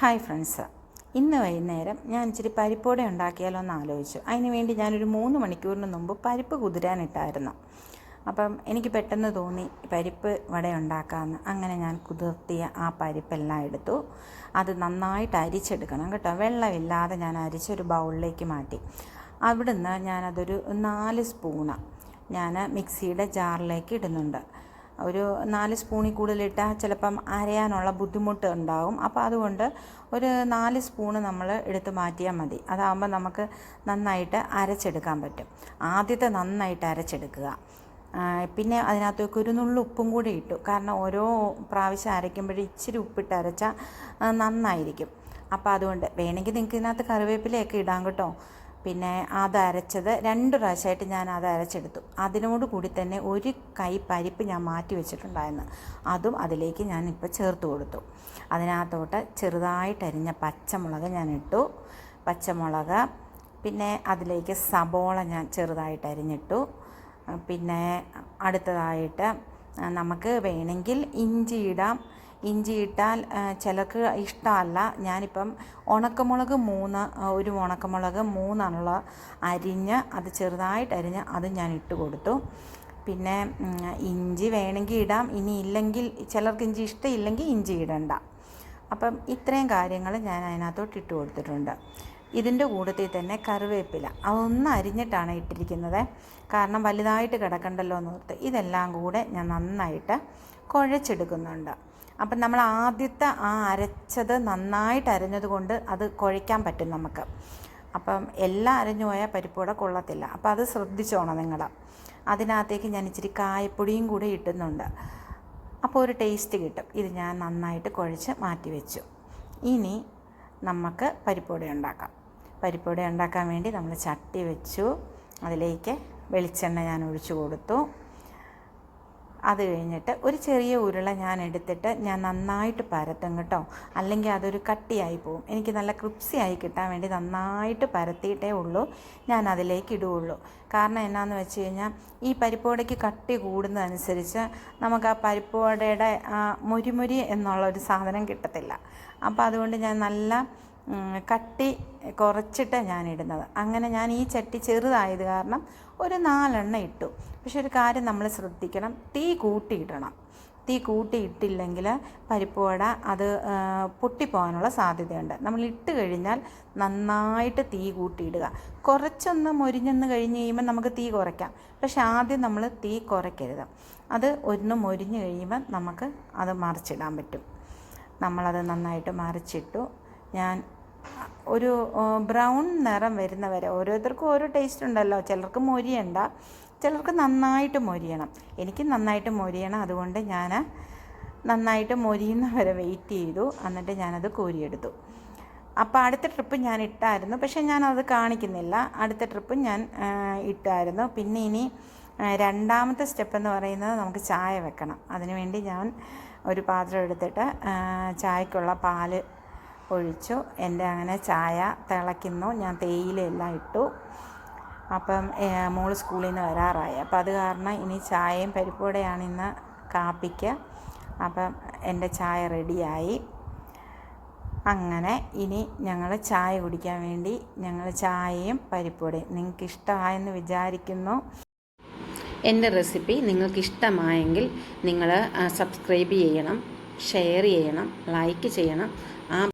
Hi friends. ഇന്ന് വൈകുന്നേരം ഞാൻ ഇച്ചിരി പരിപ്പോടെ ഉണ്ടാക്കിയാലോ എന്ന് ആലോചിച്ചു അതിനുവേണ്ടി ഞാനൊരു മൂന്ന് മണിക്കൂറിന് മുമ്പ് പരിപ്പ് കുതിരാനിട്ടായിരുന്നു. അപ്പം എനിക്ക് പെട്ടെന്ന് തോന്നി പരിപ്പ് വട ഉണ്ടാക്കാമെന്ന് അങ്ങനെ ഞാൻ കുതിർത്തിയ ആ പരിപ്പെല്ലാം എടുത്തു. അത് നന്നായിട്ട് അരിച്ചെടുക്കണം കേട്ടോ. വെള്ളമില്ലാതെ ഞാൻ അരിച്ചൊരു ബൗളിലേക്ക് മാറ്റി. അവിടുന്ന് ഞാനതൊരു നാല് സ്പൂണ് ഞാൻ മിക്സിയുടെ ജാറിലേക്ക് ഇടുന്നുണ്ട്. ഒരു നാല് സ്പൂണിൽ കൂടുതലിട്ടാൽ ചിലപ്പം അരയാനുള്ള ബുദ്ധിമുട്ട് ഉണ്ടാകും അപ്പോൾ അതുകൊണ്ട് ഒരു നാല് സ്പൂണ് നമ്മൾ എടുത്ത് മാറ്റിയാൽ മതി. അതാകുമ്പോൾ നമുക്ക് നന്നായിട്ട് അരച്ചെടുക്കാൻ പറ്റും. ആദ്യത്തെ നന്നായിട്ട് അരച്ചെടുക്കുക. പിന്നെ അതിനകത്തേക്ക് ഒരു നുള്ളു ഉപ്പും കൂടി ഇട്ടു. കാരണം ഓരോ പ്രാവശ്യം അരയ്ക്കുമ്പോഴും ഇച്ചിരി ഉപ്പിട്ട് അരച്ചാൽ നന്നായിരിക്കും. അപ്പോൾ അതുകൊണ്ട് വേണമെങ്കിൽ നിങ്ങൾക്ക് ഇതിനകത്ത് കറിവേപ്പിലയൊക്കെ ഇടാം കേട്ടോ. പിന്നെ അത് അരച്ചത് രണ്ട് പ്രാവശ്യമായിട്ട് ഞാൻ അത് അരച്ചെടുത്തു. അതിനോട് കൂടി തന്നെ ഒരു കൈ പരിപ്പ് ഞാൻ മാറ്റി വെച്ചിട്ടുണ്ടായിരുന്നു. അതും അതിലേക്ക് ഞാൻ ഇപ്പോൾ ചേർത്ത് കൊടുത്തു. അതിനകത്തോട്ട് ചെറുതായിട്ട് അരിഞ്ഞ പച്ചമുളക് ഞാൻ ഇട്ടു. പച്ചമുളക് പിന്നെ അതിലേക്ക് സബോള ഞാൻ ചെറുതായിട്ട് അരിഞ്ഞിട്ടു. പിന്നെ അടുത്തതായിട്ട് നമുക്ക് വേണമെങ്കിൽ ഇഞ്ചി ഇടാം. ഇഞ്ചി ഇട്ടാൽ ചിലർക്ക് ഇഷ്ടമല്ല. ഞാനിപ്പം ഉണക്കമുളക് മൂന്ന് ഒരു ഉണക്കമുളക് മൂന്നെണ്ണുള്ള അരിഞ്ഞ് അത് ചെറുതായിട്ട് അരിഞ്ഞ് അത് ഞാൻ ഇട്ട് കൊടുത്തു. പിന്നെ ഇഞ്ചി വേണമെങ്കിൽ ഇടാം. ഇനി ഇല്ലെങ്കിൽ ചിലർക്ക് ഇഞ്ചി ഇഷ്ടമില്ലെങ്കിൽ ഇഞ്ചി ഇടണ്ട. അപ്പം ഇത്രയും കാര്യങ്ങൾ ഞാൻ അതിനകത്തോട്ട് ഇട്ട് കൊടുത്തിട്ടുണ്ട്. ഇതിന്റെ കൂട്ടത്തിൽ തന്നെ കറിവേപ്പില. അതൊന്ന് അരിഞ്ഞിട്ടാണ് ഇട്ടിരിക്കുന്നത്. കാരണം വലുതായിട്ട് കിടക്കണ്ടല്ലോ എന്ന് ഓർത്ത് ഇതെല്ലാം കൂടെ ഞാൻ നന്നായിട്ട് കുഴച്ചെടുക്കുന്നുണ്ട്. അപ്പം നമ്മൾ ആദ്യത്തെ ആ അരച്ചത് നന്നായിട്ട് അരഞ്ഞത് കൊണ്ട് അത് കുഴയ്ക്കാൻ പറ്റും നമുക്ക്. അപ്പം എല്ലാം അരഞ്ഞു പോയാൽ പരിപ്പൂടെ കൊള്ളത്തില്ല. അപ്പോൾ അത് ശ്രദ്ധിച്ചോണം നിങ്ങൾ. അതിനകത്തേക്ക് ഞാൻ ഇച്ചിരി കായപ്പൊടിയും കൂടി ഇട്ടുന്നുണ്ട്. അപ്പോൾ ഒരു ടേസ്റ്റ് കിട്ടും. ഇത് ഞാൻ നന്നായിട്ട് കുഴച്ച് മാറ്റി വെച്ചു. ഇനി നമുക്ക് പരിപ്പൂട ഉണ്ടാക്കാം. പരിപ്പൂട ഉണ്ടാക്കാൻ വേണ്ടി നമ്മൾ ചട്ടി വെച്ചു. അതിലേക്ക് വെളിച്ചെണ്ണ ഞാൻ ഒഴിച്ചു കൊടുത്തു. അത് കഴിഞ്ഞിട്ട് ഒരു ചെറിയ ഉരുള ഞാൻ എടുത്തിട്ട് ഞാൻ നന്നായിട്ട് പരത്തും കേട്ടോ. അല്ലെങ്കിൽ അതൊരു കട്ടിയായി പോകും എനിക്ക് നല്ല ക്രിപ്സിയായി കിട്ടാൻ വേണ്ടി നന്നായിട്ട് പരത്തിയിട്ടേ ഉള്ളൂ. ഞാൻ അതിലേക്ക് ഇടുകയുള്ളൂ. കാരണം എന്നാന്ന് വെച്ച് കഴിഞ്ഞാൽ ഈ പരിപ്പോടയ്ക്ക് കട്ടി കൂടുന്നതനുസരിച്ച് നമുക്ക് ആ പരിപ്പോടയുടെ മുരിമുരി എന്നുള്ള ഒരു സാധനം കിട്ടത്തില്ല. അപ്പോൾ അതുകൊണ്ട് ഞാൻ നല്ല കട്ടി കുറച്ചിട്ട് ഞാൻ ഇടുന്നത് അങ്ങനെ ഞാൻ ഈ ചട്ടി ചെറുതായത് കാരണം ഒരു നാലെണ്ണം ഇട്ടു. പക്ഷെ ഒരു കാര്യം നമ്മൾ ശ്രദ്ധിക്കണം. തീ കൂട്ടിയിടണം. തീ കൂട്ടിയിട്ടില്ലെങ്കിൽ പരിപ്പ് വട അത് പൊട്ടിപ്പോകാനുള്ള സാധ്യതയുണ്ട്. നമ്മൾ ഇട്ട് കഴിഞ്ഞാൽ നന്നായിട്ട് തീ കൂട്ടിയിടുക. കുറച്ചൊന്ന് മൊരിഞ്ഞെന്ന് കഴിഞ്ഞ് കഴിയുമ്പോൾ നമുക്ക് തീ കുറയ്ക്കാം. പക്ഷെ ആദ്യം നമ്മൾ തീ കുറയ്ക്കരുത്. അത് ഒന്ന് മൊരിഞ്ഞ് കഴിയുമ്പോൾ നമുക്ക് അത് മറിച്ചിടാൻ പറ്റും. നമ്മളത് നന്നായിട്ട് മറിച്ചിട്ടു. ഞാൻ ഒരു ബ്രൗൺ നിറം വരുന്നവരെ ഓരോരുത്തർക്കും ഓരോ ടേസ്റ്റ് ഉണ്ടല്ലോ. ചിലർക്ക് മൊരിയണ്ട ചിലർക്ക് നന്നായിട്ട് മൊരിയണം. എനിക്ക് നന്നായിട്ട് മൊരിയണം അതുകൊണ്ട് ഞാൻ നന്നായിട്ട് മൊരിയുന്ന വരെ വെയിറ്റ് ചെയ്തു. എന്നിട്ട് ഞാനത് കോരിയെടുത്തു. അപ്പോൾ അടുത്ത ട്രിപ്പ് ഞാൻ ഇട്ടായിരുന്നു. പക്ഷേ ഞാൻ അത് കാണിക്കുന്നില്ല. അടുത്ത ട്രിപ്പ് ഞാൻ ഇട്ടായിരുന്നു. പിന്നെ ഇനി രണ്ടാമത്തെ സ്റ്റെപ്പ് എന്ന് പറയുന്നത് നമുക്ക് ചായ വെക്കണം. അതിനുവേണ്ടി ഞാൻ ഒരു പാത്രം എടുത്തിട്ട് ചായക്കുള്ള പാൽ ഒഴിച്ചു എന്റെ അങ്ങനെ ചായ തിളയ്ക്കുന്നു. ഞാൻ തേയിലയെല്ലാം ഇട്ടു. അപ്പം മോൾ സ്കൂളിൽ നിന്ന് വരാറായി. അപ്പം അത് കാരണം ഇനി ചായയും പരിപ്പോടെയാണ് ഇന്ന് കാപ്പിക്ക്. അപ്പം എന്റെ ചായ റെഡിയായി. അങ്ങനെ ഇനി ഞങ്ങൾ ചായ കുടിക്കാൻ വേണ്ടി ഞങ്ങൾ ചായയും പരിപ്പൂടെയും നിങ്ങൾക്ക് ഇഷ്ടമായെന്ന് വിചാരിക്കുന്നു. എന്റെ റെസിപ്പി നിങ്ങൾക്ക് ഇഷ്ടമായെങ്കിൽ നിങ്ങൾ സബ്സ്ക്രൈബ് ചെയ്യണം ഷെയർ ചെയ്യണം ലൈക്ക് ചെയ്യണം. ആ